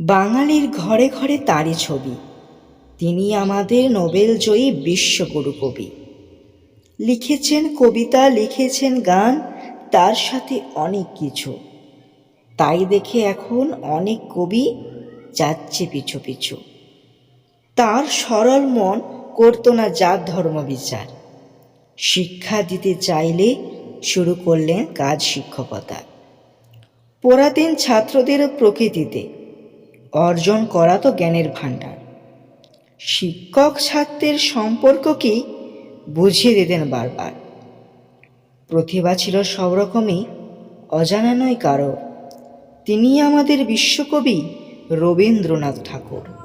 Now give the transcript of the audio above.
বাঙালির ঘরে ঘরে তারই ছবি। তিনি আমাদের নোবেল জয়ী বিশ্বগুরু কবি লিখেছেন কবিতা, লিখেছেন গান, তার সাথে অনেক কিছু। তাই দেখে এখন অনেক কবি যাচ্ছে পিছু পিছু। তার সরল মন করতো না জাত ধর্ম বিচার। শিক্ষা দিতে চাইলে শুরু করলেন কাজ শিক্ষকতা। পড়াতেন ছাত্রদের প্রকৃতিতে। অর্জন করা তো জ্ঞানের ভাণ্ডার। শিক্ষক ছাত্রের সম্পর্ক কি বুঝিয়ে দিতেন বারবার। প্রতিভা ছিল সব রকমই, অজানা নয় কারও। তিনি আমাদের বিশ্বকবি রবীন্দ্রনাথ ঠাকুর।